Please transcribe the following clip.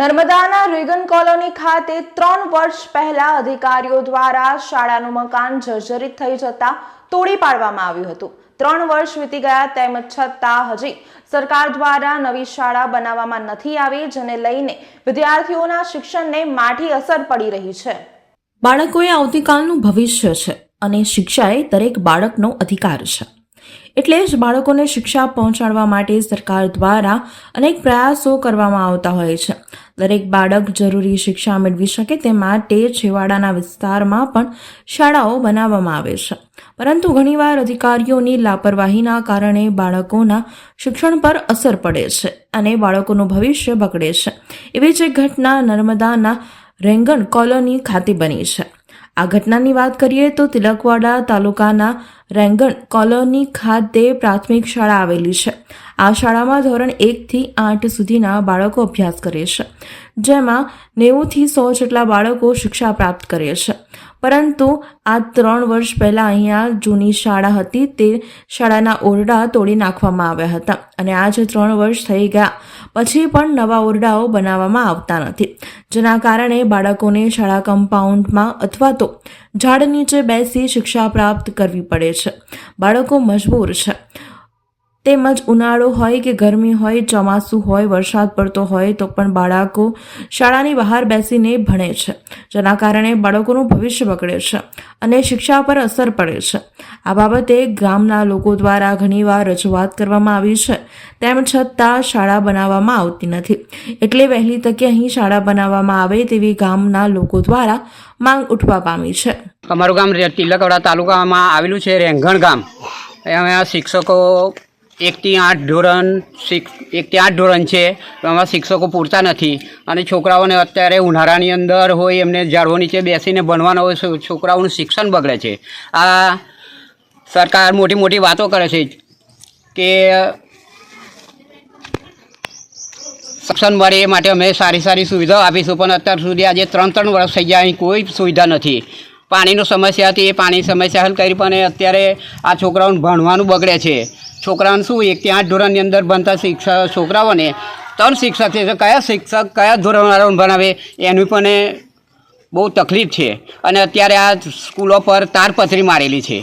નર્મદાના Reagan colony ખાતે ત્રણ વર્ષ પહેલા અધિકારીઓ દ્વારા શાળાનું મકાન જર્જરિત થઈ જતા તોડી પાડવામાં આવ્યું હતું. ત્રણ વર્ષ વીતી ગયા તેમ છતાં હજી સરકાર દ્વારા નવી શાળા બનાવવામાં નથી આવી, જેને લઈને વિદ્યાર્થીઓના શિક્ષણને માઠી અસર પડી રહી છે. બાળકોએ આવતીકાલનું ભવિષ્ય છે અને શિક્ષા એ દરેક બાળકનો અધિકાર છે. એટલે જ બાળકોને શિક્ષા પહોંચાડવા માટે સરકાર દ્વારા અનેક પ્રયાસો કરવામાં આવતા હોય છે. દરેક બાળક જરૂરી શિક્ષા મેળવી શકે તે માટે છેવાડાના વિસ્તારમાં પણ શાળાઓ બનાવવામાં આવે છે. પરંતુ ઘણીવાર અધિકારીઓની લાપરવાહીના કારણે બાળકોના શિક્ષણ પર અસર પડે છે અને બાળકોનું ભવિષ્ય બગડે છે. એવી જ ઘટના નર્મદાના રેંગણ કોલોની ખાતે બની છે. આ ઘટનાની વાત કરીએ તો તિલકવાડા તાલુકાના રેંગણ કોલોની ખાતે પ્રાથમિક શાળા આવેલી છે. આ શાળામાં ધોરણ એકથી આઠ સુધીના બાળકો અભ્યાસ કરે છે, જેમાં નેવુંથી સો જેટલા બાળકો શિક્ષા પ્રાપ્ત કરે છે. પરંતુ આ ત્રણ વર્ષ પહેલાં અહીંયા જૂની શાળા હતી તે શાળાના ઓરડા તોડી નાખવામાં આવ્યા હતા અને આજે ત્રણ વર્ષ થઈ ગયા. પછી પણ નવા ઓરડાઓ બનાવવામાં આવતા નથી. જેના કારણે બાળકોને શાળા કમ્પાઉન્ડમાં અથવા તો ઝાડ નીચે બેસી શિક્ષા પ્રાપ્ત કરવી પડે છે. બાળકો મજબૂર છે. તેમજ ઉનાળો હોય કે ગરમી હોય, ચોમાસું હોય, વરસાદ પડતો હોય તો પણ બાળકો શાળાની બહાર બેસીને ભણે છે, જેના કારણે બાળકોનું ભવિષ્ય બગડે છે અને શિક્ષા પર અસર પડે છે. આ બાબતે ગામના લોકો દ્વારા ઘણીવાર રજૂઆત કરવામાં આવી છે, તેમ છતાં શાળા બનાવવામાં આવતી નથી. એટલે વહેલી તકે અહીં શાળા બનાવવામાં આવે તેવી ગામના લોકો દ્વારા માંગ ઉઠવા પામી છે. અમારું ગામ તિલકવાડા તાલુકામાં આવેલું છે રેંગણ ગામ. અહીંયા શિક્ષકો એકથી આઠ ધોરણ શિક્ષ એકથી આઠ ધોરણ છે એમાં શિક્ષકો પૂરતા નથી. અને છોકરાઓને અત્યારે ઉનાળાની અંદર હોય, એમને ઝાડવો નીચે બેસીને ભણવાના હોય છોકરાઓનું શિક્ષણ બગડે છે. આ સરકાર મોટી મોટી વાતો કરે છે કે શિક્ષણ મળે એ માટે અમે સારી સારી સુવિધાઓ આપીશું, પણ અત્યાર સુધી આજે ત્રણ ત્રણ વર્ષ થઈ ગયા, અહીં કોઈ સુવિધા નથી. પાણીનો સમસ્યા હતી, એ પાણી સમસ્યા હલ કરી, પણ અત્યારે આ છોકરાઓને ભણવાનું બગડે છે. છોકરાઓને શું એકથી આઠ ધોરણની અંદર ભણતા શિક્ષક છોકરાઓને ત્રણ શિક્ષક છે કયા શિક્ષક કયા ધોરણવાળાઓને ભણાવે, એની પણ બહુ તકલીફ છે. અને અત્યારે આ સ્કૂલો પર તારપથરી મારેલી છે.